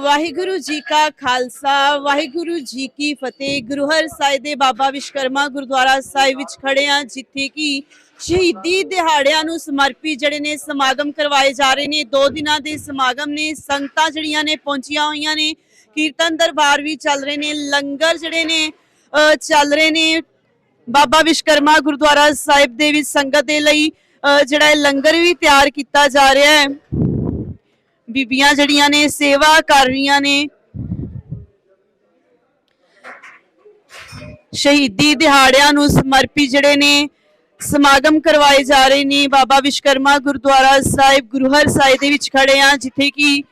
ਵਾਹਿਗੁਰੂ ਜੀ ਕਾ ਖਾਲਸਾ, ਵਾਹਿਗੁਰੂ ਜੀ ਕੀ ਫਤਿਹ। ਗੁਰੂ ਹਰ ਸਾਹਿਬ ਦੇ ਬਾਬਾ ਵਿਸ਼ਕਰਮਾ ਗੁਰਦੁਆਰਾ ਸਾਹਿਬ ਵਿੱਚ ਖੜੇ ਆ ਜਿੱਥੇ ਕਿ ਸ਼ਹੀਦੀ ਦਿਹਾੜਿਆਂ ਨੂੰ ਸਮਰਪਿਤ ਜਿਹੜੇ ਨੇ ਸਮਾਗਮ ਕਰਵਾਏ ਜਾ ਰਹੇ ਨੇ। ਦੋ ਦਿਨਾਂ ਦੇ ਸਮਾਗਮ ਨੇ, ਸੰਗਤਾਂ ਜਿਹੜੀਆਂ ਨੇ ਪਹੁੰਚੀਆਂ ਹੋਈਆਂ ਨੇ। ਕੀਰਤਨ ਦਰਬਾਰ ਵੀ ਚੱਲ ਰਹੇ ਨੇ, ਲੰਗਰ ਜਿਹੜੇ ਨੇ ਚੱਲ ਰਹੇ ਨੇ। ਬਾਬਾ ਵਿਸ਼ਕਰਮਾ ਗੁਰਦੁਆਰਾ ਸਾਹਿਬ ਦੇ ਵਿੱਚ ਸੰਗਤ ਦੇ ਲਈ ਜਿਹੜਾ ਇਹ ਲੰਗਰ ਵੀ ਤਿਆਰ ਕੀਤਾ ਜਾ ਰਿਹਾ ਹੈ। ਬੀਬੀਆਂ ਜਿਹੜੀਆਂ ਨੇ, ਸੇਵਾ ਕਰ ਰਹੀਆਂ ਨੇ। ਸ਼ਹੀਦੀ ਦਿਹਾੜਿਆਂ ਨੂੰ ਸਮਰਪਿਤ ਜਿਹੜੇ ਨੇ, ਸਮਾਗਮ ਕਰਵਾਏ ਜਾ ਰਹੇ ਨੇ। ਬਾਬਾ ਵਿਸ਼ਕਰਮਾ ਗੁਰਦੁਆਰਾ ਸਾਹਿਬ ਗੁਰੂਹਰ ਸਾਹਿਬ ਦੇ ਵਿੱਚ ਖੜੇ ਆ, ਜਿੱਥੇ ਕਿ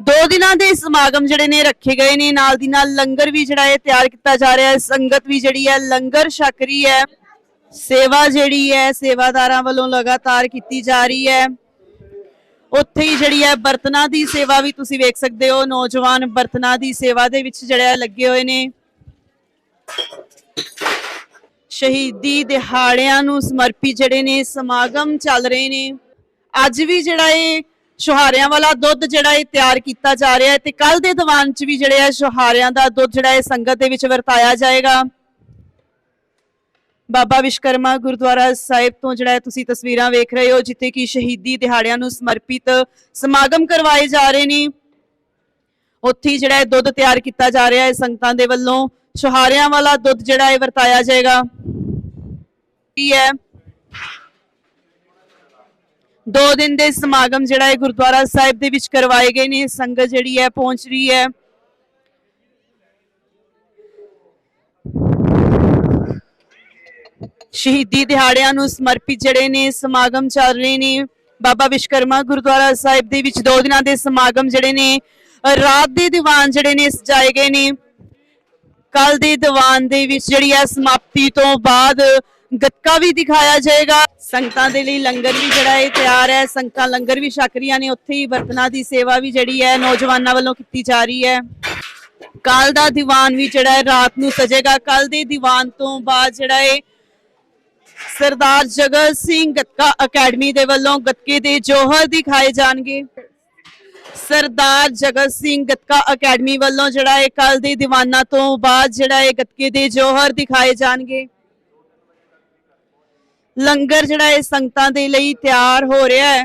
ਦੋ ਦਿਨਾਂ ਦੇ ਸਮਾਗਮ ਜਿਹੜੇ ਨੇ ਰੱਖੇ ਗਏ ਨੇ। ਨਾਲ ਦੀ ਨਾਲ ਲੰਗਰ ਵੀ ਜਿਹੜਾ ਹੈ ਤਿਆਰ ਕੀਤਾ ਜਾ ਰਿਹਾ ਹੈ। ਸੰਗਤ ਵੀ ਜਿਹੜੀ ਹੈ, ਲੰਗਰ ਛਕ ਰਹੀ ਹੈ। ਸੇਵਾ ਜਿਹੜੀ ਹੈ, ਸੇਵਾਦਾਰਾਂ ਵੱਲੋਂ ਲਗਾਤਾਰ ਕੀਤੀ ਜਾ ਰਹੀ ਹੈ। ਉੱਥੇ ਹੀ ਜਿਹੜੀ ਹੈ ਬਰਤਨਾਂ ਦੀ ਸੇਵਾ ਵੀ ਤੁਸੀਂ ਵੇਖ ਸਕਦੇ ਹੋ। ਨੌਜਵਾਨ ਬਰਤਨਾਂ ਦੀ ਸੇਵਾ ਦੇ ਵਿੱਚ ਜਿਹੜਾ ਲੱਗੇ ਹੋਏ ਨੇ। ਸ਼ਹੀਦੀ ਦਿਹਾੜਿਆਂ ਨੂੰ ਸਮਰਪਿਤ ਜਿਹੜੇ ਨੇ, ਸਮਾਗਮ ਚੱਲ ਰਹੇ ਨੇ। ਅੱਜ ਵੀ ਜਿਹੜਾ ਇਹ ਸ਼ੁਹਾਰਿਆਂ ਵਾਲਾ ਦੁੱਧ ਜਿਹੜਾ ਇਹ ਤਿਆਰ ਕੀਤਾ ਜਾ ਰਿਹਾ ਹੈ ਤੇ ਕੱਲ ਦੇ ਦੀਵਾਨ 'ਚ ਵੀ ਜਿਹੜੇ ਹੈ ਸ਼ੁਹਾਰਿਆਂ ਦਾ ਦੁੱਧ ਜਿਹੜਾ ਇਹ ਸੰਗਤ ਦੇ ਵਿੱਚ ਵਰਤਾਇਆ ਜਾਏਗਾ। ਬਾਬਾ ਵਿਸ਼ਕਰਮਾ ਗੁਰਦੁਆਰਾ ਸਾਹਿਬ ਤੋਂ ਜਿਹੜਾ ਹੈ ਤੁਸੀਂ ਤਸਵੀਰਾਂ ਵੇਖ ਰਹੇ ਹੋ, ਜਿੱਥੇ ਕਿ ਸ਼ਹੀਦੀ ਦਿਹਾੜਿਆਂ ਨੂੰ ਸਮਰਪਿਤ ਸਮਾਗਮ ਕਰਵਾਏ ਜਾ ਰਹੇ ਨੇ। ਉੱਥੇ ਜਿਹੜਾ ਹੈ ਦੁੱਧ ਤਿਆਰ ਕੀਤਾ ਜਾ ਰਿਹਾ ਹੈ ਸੰਗਤਾਂ ਦੇ ਵੱਲੋਂ। ਸ਼ੁਹਾਰਿਆਂ ਵਾਲਾ ਦੁੱਧ ਜਿਹੜਾ ਹੈ ਵਰਤਾਇਆ ਜਾਏਗਾ। ਕੀ ਹੈ ਦੋ ਦਿਨ ਦੇ ਸਮਾਗਮ ਜਿਹੜਾ ਹੈ ਗੁਰਦੁਆਰਾ ਸਾਹਿਬ ਦੇ ਵਿੱਚ ਕਰਵਾਏ ਗਏ ਨੇ। ਸੰਗਤ ਜਿਹੜੀ ਹੈ ਪਹੁੰਚ ਰਹੀ ਹੈ। ਸ਼ਹੀਦੀ ਦਿਹਾੜਿਆਂ ਨੂੰ ਸਮਰਪਿਤ ਜਿਹੜੇ ਨੇ, ਸਮਾਗਮ ਚੱਲ ਰਹੇ ਨੇ, ਬਾਬਾ ਵਿਸ਼ਕਰਮਾ ਗੁਰਦੁਆਰਾ ਸਾਹਿਬ ਦੇ ਵਿੱਚ ਦੋ ਦਿਨਾਂ ਦੇ ਸਮਾਗਮ ਜਿਹੜੇ ਨੇ ਰਾਤ ਦੇ ਦੀਵਾਨ ਜਿਹੜੇ ਨੇ ਸਜਾਏ ਗਏ ਨੇ। ਕੱਲ ਦੇ ਦੀਵਾਨ ਦੇ ਵਿੱਚ ਜਿਹੜੀ ਹੈ ਸਮਾਪਤੀ ਤੋਂ ਬਾਅਦ ਗੱਤਕਾ ਵੀ ਦਿਖਾਇਆ ਜਾਏਗਾ। ਸੰਗਤਾਂ ਦੇ ਲਈ ਲੰਗਰ ਵੀ ਜਿਹੜਾ ਹੈ ਤਿਆਰ ਹੈ, ਸੰਗਤਾਂ ਲੰਗਰ ਵੀ ਛਕ ਰਹੀਆਂ ਨੇ, ਉੱਥੇ ਹੀ ਬਰਤਨਾਂ ਦੀ ਸੇਵਾ ਵੀ ਜਿਹੜੀ ਹੈ ਨੌਜਵਾਨਾਂ ਵੱਲੋਂ ਕੀਤੀ ਜਾ ਰਹੀ ਹੈ। ਕੱਲ ਦਾ ਦੀਵਾਨ ਵੀ ਜਿਹੜਾ ਹੈ ਰਾਤ ਨੂੰ ਸਜੇਗਾ। ਕੱਲ ਦੇ ਦੀਵਾਨ ਤੋਂ ਬਾਅਦ ਜਿਹੜਾ ਹੈ ਸਰਦਾਰ ਜਗਤ ਸਿੰਘ ਗੱਤਕਾ ਅਕੈਡਮੀ ਦੇ ਵੱਲੋਂ ਗੱਤਕੇ ਦੇ ਜੋਹਰ ਦਿਖਾਏ ਜਾਣਗੇ। ਸਰਦਾਰ ਜਗਤ ਸਿੰਘ ਗੱਤਕਾ ਅਕੈਡਮੀ ਵੱਲੋਂ ਜਿਹੜਾ ਇਹ ਕੱਲ ਦੇ ਦੀਵਾਨਾਂ ਤੋਂ ਬਾਅਦ ਜਿਹੜਾ ਇਹ ਗੱਤਕੇ ਦੇ ਜੋਹਰ ਦਿਖਾਏ ਜਾਣਗੇ। ਲੰਗਰ ਜਿਹੜਾ ਇਹ ਸੰਗਤਾਂ ਦੇ ਲਈ ਤਿਆਰ ਹੋ ਰਿਹਾ ਹੈ।